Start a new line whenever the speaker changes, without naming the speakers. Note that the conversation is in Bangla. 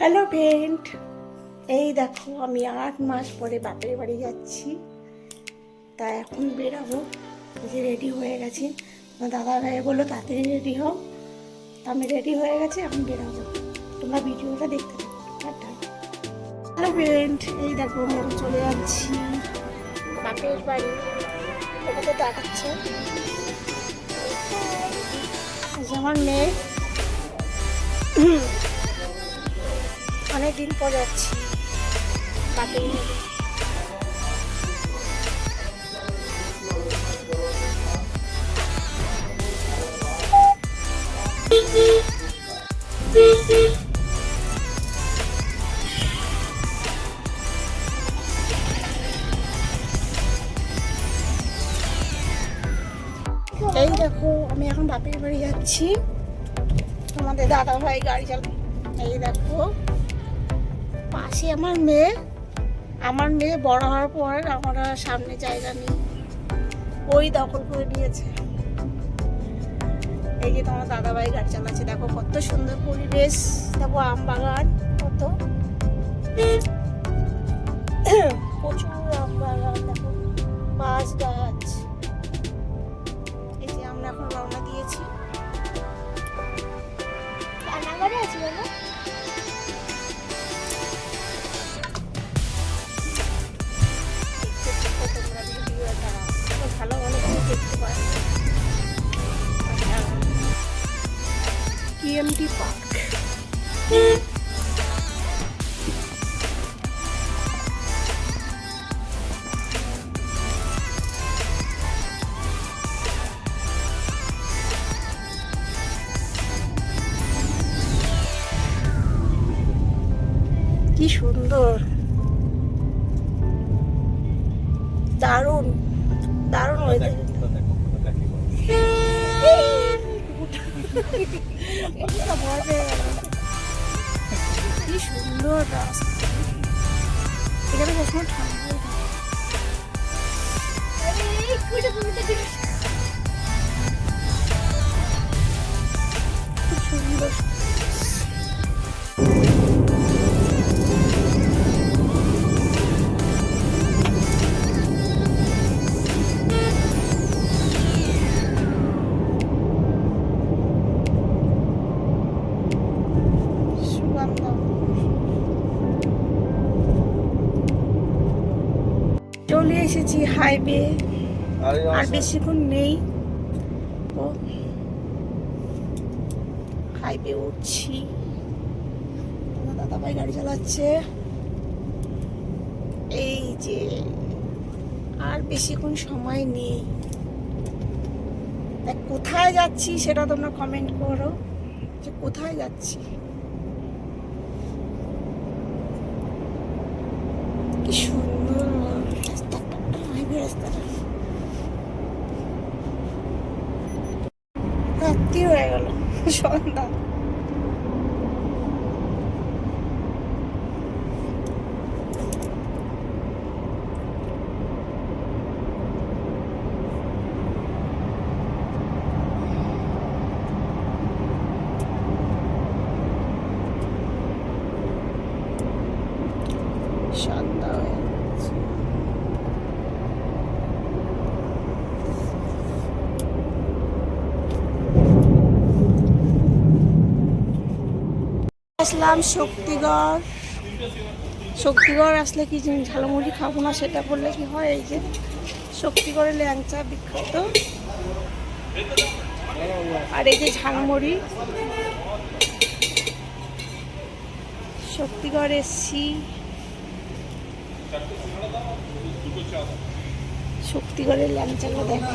হ্যালো ফ্রেন্ড এই দেখো, আমি আট মাস পরে বাপের বাড়ি যাচ্ছি। তা এখন বেরাবো। যে রেডি হয়ে গেছি। দাদা ভাই বলল, তাড়াতাড়ি রেডি হও। তা আমি রেডি হয়ে গেছি, এখন বেরাবো। তোমরা ভিডিওটা দেখতে হ্যালো ফ্রেন্ড এই দেখো, আমি চলে যাচ্ছি। বাপের বাড়ি। ওকে তো দেখাচ্ছে। আমার মেয়ে। অনেকদিন পর যাচ্ছি। এই দেখো, আমি এখন বাপের বাড়ি যাচ্ছি। তোমাদের দাদা ভাই গাড়ি চালা এই দেখো। পাশে আমার মেয়ে। আমার মেয়ে বড় হওয়ার পর আমার সামনে জায়গা নেই। ওই দখল করে নিয়েছে। এই যে তোমার দাদাভাই গাড়ি চালাচ্ছে, দেখো কত সুন্দর পরিবেশ। দেখো আম বাগান, কত। প্রচুর আম বাগান, দেখো। কিএমটি পার্ক কি সুন্দর। দারুণ। দারুণ ওয়েদার কি সুন্দর রাস্তা এখানে ঠান্ডা চলে এসেছি হাইওয়ে আর বেশিক্ষণ নেই। ও হাইওয়ে উঠছি। আমার দাদা ভাই গাড়ি চালাচ্ছে। এই যে আর বেশিক্ষণ সময় নেই। তা কোথায় যাচ্ছি সেটা তোমরা কমেন্ট করো। যে কোথায় যাচ্ছি? কি সুন্দর রাস্তাটা রাস্তাটা। রাত্রি হয়ে গেল সন্ধ্যা হয়ে গেছে। আসলাম শক্তিগড়। শক্তিগড় আসলে কি ঝালমুড়ি খাব না, সেটা বললে কি হয়? এই যে শক্তিগড়ের ল্যাংচা বিখ্যাত। আর এই যে ঝালমুড়ি। শক্তিগড় এসছি। শক্তিগড়ের ল্যাংচাগুলো দেখো।